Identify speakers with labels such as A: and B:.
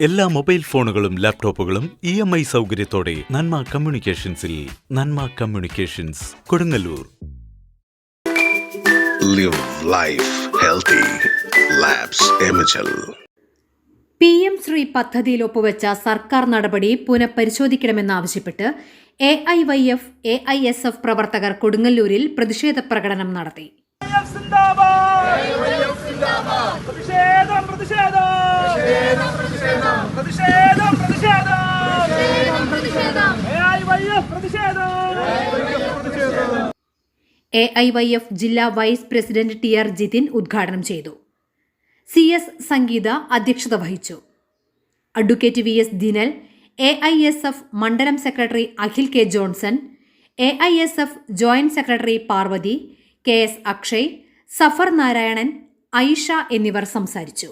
A: എല്ലാ മൊബൈൽ ഫോണുകളും ലാപ്ടോപ്പുകളും ഇ എം ഐ സൗകര്യത്തോടെ Nanma കമ്മ്യൂണിക്കേഷൻസിൽ Nanma communications Kodungallur.
B: Live life healthy.
C: P M Shri പദ്ധതിയിൽ ഒപ്പുവെച്ച സർക്കാർ നടപടി പുനഃപരിശോധിക്കണമെന്നാവശ്യപ്പെട്ട് A I Y F A I S F പ്രവർത്തകർ കൊടുങ്ങല്ലൂരിൽ പ്രതിഷേധ പ്രകടനം നടത്തി
D: എഫ് സിന്ദാബാദ് പ്രതിഷേധം പ്രതിഷേധം പ്രതിഷേധം പ്രതിഷേധം AIYF പ്രതിഷേധം
C: എ ഐ വൈ എഫ് ജില്ലാ vice president T R Jithin ഉദ്ഘാടനം ചെയ്തു. സി എസ് സംഗീത അധ്യക്ഷത വഹിച്ചു. Advocate V S Dinal A I S F മണ്ഡലം secretary Akhil K Johnson A I S F joint secretary Parvathy K S Akshay Safar Narayanan Aisha എന്നിവർ സംസാരിച്ചു.